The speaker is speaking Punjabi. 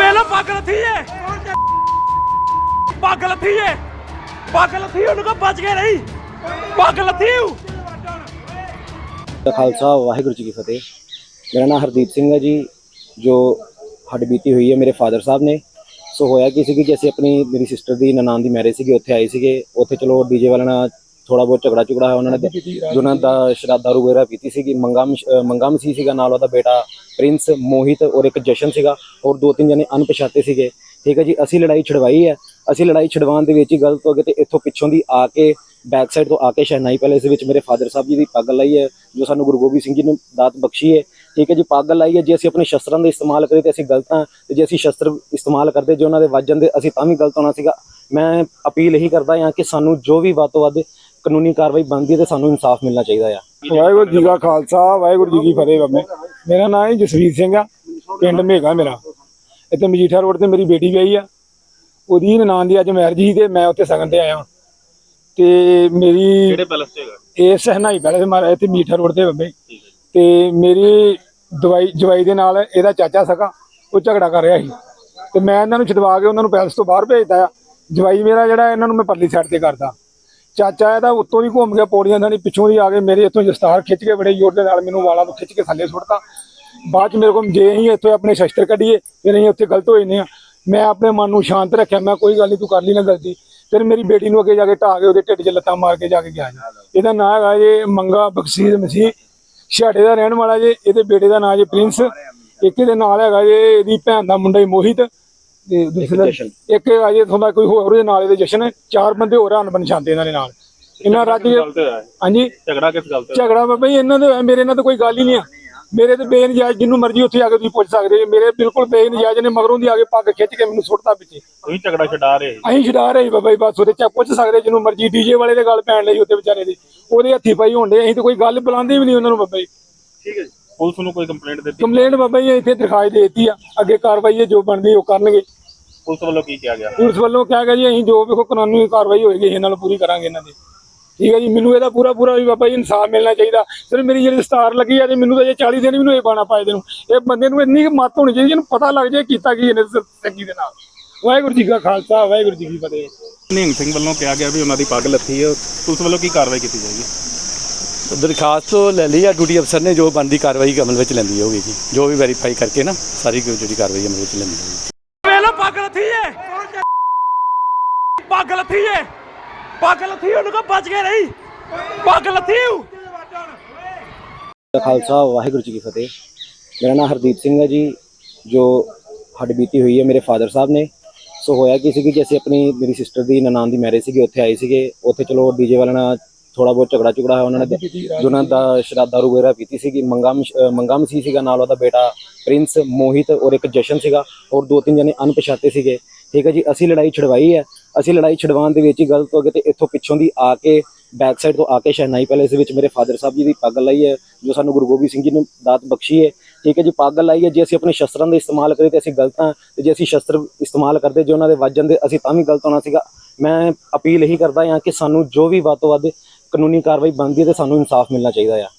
ਵੇਲੋ ਪੱਗ ਲੱਥੀ ਏ। ਪੱਗ ਲੱਥੀ ਏ। ਪੱਗ ਲੱਥੀ, ਉਹਨੂੰ ਕੋ ਬਚ ਕੇ ਰਹੀ ਪੱਗ ਲੱਥੀ ਊ। ਦਾ ਖਾਲਸਾ ਵਾਹਿਗੁਰੂ ਜੀ ਕੀ ਫਤਿਹ। ਮੇਰਾ ਨਾਮ ਹਰਦੀਪ ਸਿੰਘ ਹੈ ਜੀ, ਜੋ ਹੱਡ ਬੀਤੀ ਹੋਈ ਹੈ ਮੇਰੇ ਫਾਦਰ ਸਾਹਿਬ ਨੇ। ਸੋ ਹੋਇਆ ਕੀ ਸੀ ਕਿ ਅਸੀਂ ਆਪਣੀ, ਮੇਰੀ ਸਿਸਟਰ ਦੀ ਨਨਾਣ ਦੀ ਮੈਰਿਜ ਸੀਗੀ, ਉੱਥੇ ਆਏ ਸੀਗੇ। ਉੱਥੇ ਚਲੋ ਡੀਜੇ ਵਾਲਿਆਂ ਨਾਲ ਥੋੜਾ ਬਹੁਤ ਝਗੜਾ ਝੁਗੜਾ ਹੋਇਆ ਉਹਨਾਂ ਨੇ ਜੁਨਾਂ ਦਾ ਸ਼ਰਾਬ ਦਾਰੂ ਵਗੈਰਾ ਪੀਤੀ ਸੀਗੀ ਮੰਗਮ ਮੰਗਮ ਸੀ ਸੀਗਾ ਨਾਲ ਉਹਦਾ ਬੇਟਾ ਪ੍ਰਿੰਸ ਮੋਹਿਤ ਔਰ ਇੱਕ ਜਸ਼ਨ ਸੀਗਾ ਔਰ ਦੋ ਤਿੰਨ ਜਣੇ ਅਣਪਛਾਤੇ ਸੀਗੇ। ਠੀਕ ਹੈ ਜੀ ਅਸੀਂ ਲੜਾਈ ਛਡਵਾਈ ਹੈ। ਅਸੀਂ ਲੜਾਈ ਛਡਵਾਉਣ ਦੇ ਵਿੱਚ ਹੀ ਗਲਤ ਹੋ ਗਏ ਤੇ ਇੱਥੋਂ ਪਿੱਛੋਂ ਦੀ ਆ ਕੇ ਬੈਕ ਸਾਈਡ ਤੋਂ ਆ ਕੇ ਸ਼ਹਿਨਾਈ ਪੈਲੇਸ ਦੇ ਵਿੱਚ ਮੇਰੇ ਫਾਦਰ ਸਾਹਿਬ ਜੀ ਦੀ ਪੱਗ ਲਾਈ ਹੈ ਜੋ ਸਾਨੂੰ ਗੁਰੂ ਗੋਬਿੰਦ ਸਿੰਘ ਜੀ ਨੇ ਦਾਤ ਬਖਸ਼ੀ ਹੈ। ਠੀਕ ਹੈ ਜੀ ਪੱਗ ਲਾਈ ਹੈ ਜੇ ਅਸੀਂ ਆਪਣੇ ਸ਼ਸਤਰਾਂ ਦਾ ਇਸਤੇਮਾਲ ਕਰੀਏ ਤੇ ਅਸੀਂ ਗਲਤ ਹਾਂ ਤੇ ਜੇ ਅਸੀਂ ਸ਼ਸਤਰ ਇਸਤੇਮਾਲ ਕਰਦੇ ਜੇ ਉਹਨਾਂ ਦੇ ਵੱਜ ਜਾਂਦੇ ਅਸੀਂ ਤਾਂ ਵੀ ਗਲਤ ਹੋਣਾ ਸੀਗਾ। ਮੈਂ ਅਪੀਲ ਇਹੀ ਕਰਦਾ ਹਾਂ ਕਿ ਸਾਨੂੰ ਜੋ ਵੀ ਵੱਧ ਤੋਂ ਵੱਧ ਕਾਨੂੰਨੀ ਕਾਰਵਾਈ ਬਣਦੀ ਹੈ ਤੇ ਸਾਨੂੰ ਇਨਸਾਫ ਮਿਲਣਾ ਚਾਹੀਦਾ ਆ। ਵਾਹਿਗੁਰੂ ਜੀ ਕਾ ਖਾਲਸਾ ਵਾਹਿਗੁਰੂ ਜੀ ਕੀ ਫਤਿਹ ਬਾਬੇ। ਮੇਰਾ ਨਾਮ ਹੈ ਜਸਵੀਰ ਸਿੰਘ ਆ ਪਿੰਡ ਮੇਗਾ ਮੇਰਾ। ਇੱਥੇ ਮਜੀਠਾ ਰੋਡ ਤੇ ਮੇਰੀ ਬੇਟੀ ਗਈ ਆ। ਉਹਦੀ ਨਨਾਣ ਦੀ ਅੱਜ ਮੈਰਿਜ ਸੀ ਤੇ ਮੈਂ ਉੱਥੇ ਸਗਨ ਤੇ ਆਇਆ ਤੇ ਮੇਰੀ ਕਿਹੜੇ ਪੈਲਸ ਚ ਹੈਗਾ? ਇਹ ਸਹਨਾਈ ਪਹਿਲੇ ਮਾਰਾ ਇੱਥੇ ਮਜੀਠਾ ਰੋਡ ਤੇ ਬਾਬੇ। ਤੇ ਮੇਰੀ ਦਵਾਈ ਜਵਾਈ ਦੇ ਨਾਲ ਇਹਦਾ ਚਾਚਾ ਸਗਾ ਉਹ ਝਗੜਾ ਕਰ ਰਿਹਾ ਸੀ। ਤੇ ਮੈਂ ਇਹਨਾਂ ਨੂੰ ਛਡਵਾ ਕੇ ਉਹਨਾਂ ਨੂੰ ਪੈਲਸ ਤੋਂ ਬਾਹਰ ਭੇਜਦਾ ਆ। ਜਵਾਈ ਮੇਰਾ ਜਿਹੜਾ ਇਹਨਾਂ ਨੂੰ ਮੈਂ ਪਰਲੀ ਸਾਈਡ ਤੇ ਕਰਦਾ। ਚਾਚਾ ਇਹਦਾ ਉੱਤੋਂ ਦੀ ਘੁੰਮ ਗਿਆ ਪੌੜੀਆਂ ਦਾ ਪਿੱਛੋਂ ਦੀ ਆ ਕੇ ਮੇਰੇ ਇੱਥੋਂ ਦਸਤਾਰ ਖਿੱਚ ਕੇ ਬੜੇ ਜ਼ੋਰ ਦੇ ਨਾਲ ਮੈਨੂੰ ਵਾਲਾਂ ਤੋਂ ਖਿੱਚ ਕੇ ਥੱਲੇ ਸੁੱਟਤਾ। ਬਾਅਦ ਚ ਮੇਰੇ ਕੋਲ ਜੇ ਅਸੀਂ ਇੱਥੋਂ ਆਪਣੇ ਸ਼ਸਤਰ ਕੱਢੀਏ, ਫਿਰ ਅਸੀਂ ਉੱਥੇ ਗਲਤ ਹੋ ਜਾਂਦੇ ਆ ਮੈਂ ਆਪਣੇ ਮਨ ਨੂੰ ਸ਼ਾਂਤ ਰੱਖਿਆ, ਮੈਂ ਕੋਈ ਗੱਲ ਨਹੀਂ ਤੂੰ ਕਰ ਲਈ ਨਾ ਗਲਤੀ। ਫਿਰ ਮੇਰੀ ਬੇਟੀ ਨੂੰ ਅੱਗੇ ਜਾ ਕੇ ਢਾਹ ਕੇ ਉਹਦੇ ਢਿੱਡ 'ਚ ਲੱਤਾਂ ਮਾਰ ਕੇ ਜਾ ਕੇ ਗਿਆ ਇਹਦਾ ਨਾਂ ਹੈਗਾ ਜੇ ਮੰਗਾ ਬਖਸ਼ੀਰ ਮਸੀਹ ਛਾੜੇ ਦਾ ਰਹਿਣ ਵਾਲਾ ਜੇ, ਇਹਦੇ ਬੇਟੇ ਦਾ ਨਾਂ ਜੇ ਪ੍ਰਿੰਸ, ਇੱਕ ਇਹਦੇ ਨਾਲ ਹੈਗਾ ਜੇ ਇਹਦੀ ਭੈਣ ਦਾ ਮੁੰਡਾ ਜੀ ਮੋਹਿਤ। ਤੇ ਦੂਸਰਾ ਇੱਕ ਹੈਗਾ ਜੀ ਥੋੜਾ ਕੋਈ ਹੋਰ ਉਹਦੇ ਨਾਲ ਇਹਦੇ ਜਸ਼ਨ ਚਾਰ ਬੰਦੇ ਹੋਰ ਹਨ ਪਛਾਣਦੇ ਇਹਨਾਂ ਦੇ ਨਾਲ। ਇਹਨਾਂ ਰੱਜ। ਹਾਂਜੀ। ਝਗੜਾ ਕਿਸ ਗੱਲ ਤੇ ਝਗੜਾ ਬਾਬਾ ਜੀ ਇਹਨਾਂ ਦੇ ਮੇਰੇ ਨਾਲ ਤਾਂ ਕੋਈ ਗੱਲ ਹੀ ਨਹੀਂ ਆ। ਮੇਰੇ ਤੇ ਬੇਨਜਾਇਜ਼ ਜਿੰਨੂੰ ਮਰਜ਼ੀ ਉੱਥੇ ਆ ਕੇ ਤੁਸੀਂ ਪੁੱਛ ਸਕਦੇ ਜੀ। ਮੇਰੇ ਬਿਲਕੁਲ ਬੇਨਜਾਇਜ਼ ਨੇ ਮਗਰੋਂ ਦੀ ਆ ਕੇ ਪੱਗ ਖਿੱਚ ਕੇ ਮੈਨੂੰ ਸੁੱਟਤਾ ਪਿੱਛੇ। ਤੁਸੀਂ ਝਗੜਾ ਛਡਾ ਰਹੇ। ਅਸੀਂ ਛਡਾ ਰਹੇ ਬਾਬਾ ਜੀ ਬਸ ਉਹਦੇ ਚ ਪੁੱਛ ਸਕਦੇ ਜਿਹਨੂੰ ਮਰਜ਼ੀ। ਡੀਜੇ ਵਾਲੇ ਦੇ ਗੱਲ ਪੈਣ ਲਈ ਉੱਤੇ ਵਿਚਾਰੇ ਦੇ। ਉਹਦੇ ਹੱਥੀ ਪਾਈ ਹੁੰਦੇ ਅਸੀਂ ਤਾਂ ਕੋਈ ਗੱਲ ਬੁਲਾਉਂਦੇ ਵੀ ਨਹੀਂ ਉਹਨਾਂ ਨੂੰ ਬਾਬਾ ਜੀ। ਠੀਕ ਹੈ ਜੀ। ਪੁਲਿਸ ਨੂੰ ਕੋਈ ਕੰਪਲੇਂਟ ਦਿੱਤੀ? ਕੰਪਲੇਂਟ ਬਾਬਾ ਜੀ ਇੱਥੇ ਦਰਖਾਸਤ ਦੇ ਦਿੱਤੀ ਆ। ਅੱਗੇ ਕਾਰਵਾਈ ਹੈ ਜੋ ਬਣਦੀ ਉਹ ਕਰਨਗੇ। ਪੁਲਿਸ ਵੱਲੋਂ ਕੀ ਕਿਹਾ ਗਿਆ? ਪੁਲਿਸ ਵੱਲੋਂ ਕਿਹਾ ਗਿਆ ਜੀ ਅਸੀਂ ਜੋ ਵੀ ਕੋਈ ਕਾਨੂੰਨੀ ਕਾਰਵਾਈ ਹੋਏਗੀ ਇਹਨਾਂ ਨੂੰ ਪੂਰੀ ਕਰਾਂਗੇ ਇਹਨਾਂ ਦੀ। ਠੀਕ ਹੈ ਜੀ ਮੈਨੂੰ ਇਹਦਾ ਪੂਰਾ ਪੂਰਾ ਵੀ ਬਾਬਾ ਜੀ ਇਨਸਾਫ ਮਿਲਣਾ ਚਾਹੀਦਾ। ਸਿਰ ਮੇਰੀ ਜਿਹੜੀ ਸਟਾਰ ਲੱਗੀ ਆ ਤੇ ਮੈਨੂੰ ਤਾਂ ਜੇ 40 ਦਿਨ ਵੀ ਨੂੰ ਇਹ ਬਾਣਾ ਪਾਏ ਦੇ ਨੂੰ ਇਹ ਬੰਦੇ ਨੂੰ ਇੰਨੀ ਮੱਤ ਹੋਣੀ ਚਾਹੀਦੀ ਜਿਹਨੂੰ ਪਤਾ ਲੱਗ ਜਾਏ ਕੀਤਾ ਕੀ ਇਹਨੇ ਸੱਗੀ ਦੇ ਨਾਲ। ਵਾਹਿਗੁਰੂ ਜੀ ਕਾ ਖਾਲਸਾ ਵਾਹਿਗੁਰੂ ਜੀ ਕੀ ਫਤਿਹ। ਨਿਹੰਗ ਸਿੰਘ ਵੱਲੋਂ ਕਿਹਾ ਗਿਆ ਵੀ ਉਹਨਾਂ ਦੀ ਪੱਗ ਲੱਥੀ ਹੈ ਪੁਲਿਸ ਵੱਲੋਂ ਕੀ ਕਾਰਵਾਈ ਕੀਤੀ ਜਾਏਗੀ? ਦਰਖਾਸਤ ਲੈ ਲਈ ਆ ਡਿਊਟੀ ਅਫਸਰ ਨੇ ਜੋ ਬਣਦੀ ਕਾਰਵਾਈ ਅਮਲ ਵਿੱਚ ਲੈਂਦੀ ਹੋਊਗੀ ਜੀ। ਜੋ ਵੀ ਵੈਰੀਫਾਈ ਕਰਕੇ ਨਾ ਸਾਰੀ ਜਿਹੜੀ ਕਾਰਵਾਈ ਅਮਲ ਵਿੱਚ ਲੈਂਦੀ ਹੋਊਗੀ। ਵੇਲੋ ਪੱਗ ਲੱਥੀ ਏ! ਪੱਗ ਲੱਥੀ ਏ! ਪੱਗ ਲੱਥੀ ਉਹਨੂੰ ਕੋ ਬਚ ਕੇ ਰਹੀ। ਪੱਗ ਲੱਥੀ ਖਾਲਸਾ ਵਾਹਿਗੁਰੂ ਜੀ ਕੀ ਫਤਿਹ। ਮੇਰਾ ਨਾਮ ਹਰਦੀਪ ਸਿੰਘ ਹੈ ਜੀ ਜੋ ਹੱਡ ਬੀਤੀ ਹੋਈ ਹੈ ਮੇਰੇ ਫਾਦਰ ਸਾਹਿਬ ਨੇ। ਸੋ ਹੋਇਆ ਕੀ ਸੀ ਕਿ ਅਸੀਂ ਆਪਣੀ ਮੇਰੀ ਸਿਸਟਰ ਦੀ ਨਨਾਣ ਦੀ ਮੈਰਿਜ ਸੀਗੀ ਉੱਥੇ ਆਏ ਸੀਗੇ। ਉੱਥੇ ਚਲੋ ਡੀਜੇ ਵਾਲਿਆਂ ਨਾਲ ਥੋੜਾ ਬਹੁਤ ਝਗੜਾ ਝੁਗੜਾ ਹੋਇਆ ਉਹਨਾਂ ਨੇ ਜੁਨਾਂ ਦਾ ਸ਼ਰਾਬ ਦਾਰੂ ਵਗੈਰਾ ਪੀਤੀ ਸੀਗੀ। ਮੰਗਮ ਮੰਗਮ ਸੀ ਸੀਗਾ ਨਾਲ ਉਹਦਾ ਬੇਟਾ ਪ੍ਰਿੰਸ ਮੋਹਿਤ ਔਰ ਇੱਕ ਜਸ਼ਨ ਸੀਗਾ ਔਰ ਦੋ ਤਿੰਨ ਜਣੇ ਅਣਪਛਾਤੇ ਸੀਗੇ। ਠੀਕ ਹੈ ਜੀ ਅਸੀਂ ਲੜਾਈ ਛਡਵਾਈ ਹੈ। ਅਸੀਂ ਲੜਾਈ ਛਡਵਾਉਣ ਦੇ ਵਿੱਚ ਹੀ ਗਲਤ ਹੋ ਗਏ ਤੇ ਇੱਥੋਂ ਪਿੱਛੋਂ ਦੀ ਆ ਕੇ ਬੈਕ ਸਾਈਡ ਤੋਂ ਆ ਕੇ ਸ਼ਹਿਨਾਈ ਪੈਲੇਸ ਵਿੱਚ ਮੇਰੇ ਫਾਦਰ ਸਾਹਿਬ ਜੀ ਦੀ ਪੱਗ ਲਾਈ ਹੈ ਜੋ ਸਾਨੂੰ ਗੁਰੂ ਗੋਬਿੰਦ ਸਿੰਘ ਜੀ ਨੇ ਦਾਤ ਬਖਸ਼ੀ ਹੈ। ਠੀਕ ਹੈ ਜੀ ਪੱਗ ਲਾਈ ਹੈ। ਜੇ ਅਸੀਂ ਆਪਣੇ ਸ਼ਸਤਰਾਂ ਦਾ ਇਸਤੇਮਾਲ ਕਰੀਏ ਤੇ ਅਸੀਂ ਗਲਤ ਹਾਂ ਤੇ ਜੇ ਅਸੀਂ ਸ਼ਸਤਰ ਇਸਤੇਮਾਲ ਕਰਦੇ ਜੇ ਉਹਨਾਂ ਦੇ ਵੱਜ ਜਾਂਦੇ ਅਸੀਂ ਤਾਂ ਵੀ ਗਲਤ ਹੋਣਾ ਸੀਗਾ। ਮੈਂ ਅਪੀਲ ਇਹੀ ਕਰਦਾ ਹਾਂ ਕਿ ਸਾਨੂੰ ਜੋ ਵੀ ਵੱਧ ਤੋਂ ਵੱਧ ਕਾਨੂੰਨੀ ਕਾਰਵਾਈ ਬਣਦੀ ਹੈ ਤੇ ਸਾਨੂੰ ਇਨਸਾਫ ਮਿਲਣਾ ਚਾਹੀਦਾ ਆ।